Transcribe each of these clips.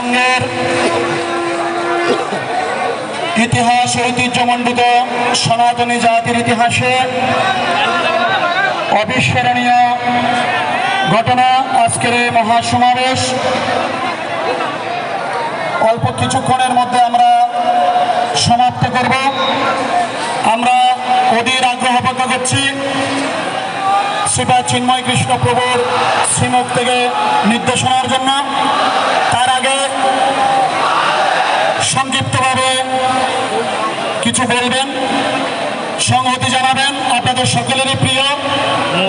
পশ্চিমবঙ্গের ইতিহাস ঐতিহ্যমণ্ডিত সনাতনী জাতির ইতিহাসে অবিস্মরণীয় ঘটনা আজকের এই মহাসমাবেশ। অল্প কিছুক্ষণের মধ্যে আমরা সমাপ্ত করব। আমরা অধীর আগ্রহ অপেক্ষা করছি। শ্রীপা চিন্ময় কৃষ্ণ প্রভুর শ্রীমুখ থেকে নির্দেশনার জন্য। তার আগে সংক্ষিপ্তভাবে কিছু বলবেন সংহতি জানাবেন আপনাদের সকলেরই প্রিয়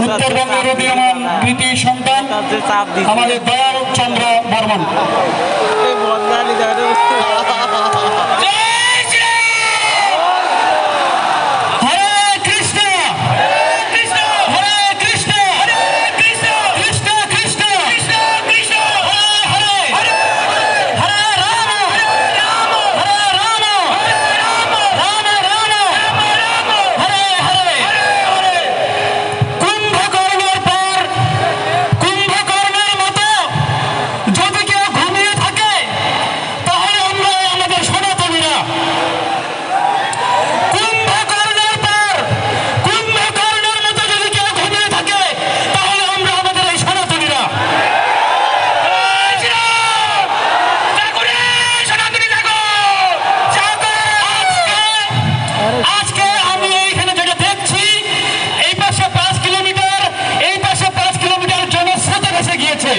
উত্তরবঙ্গের উদীয়মান কৃতি সন্তান আমাদের দয়াল চন্দ্র বর্মন।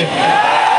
you.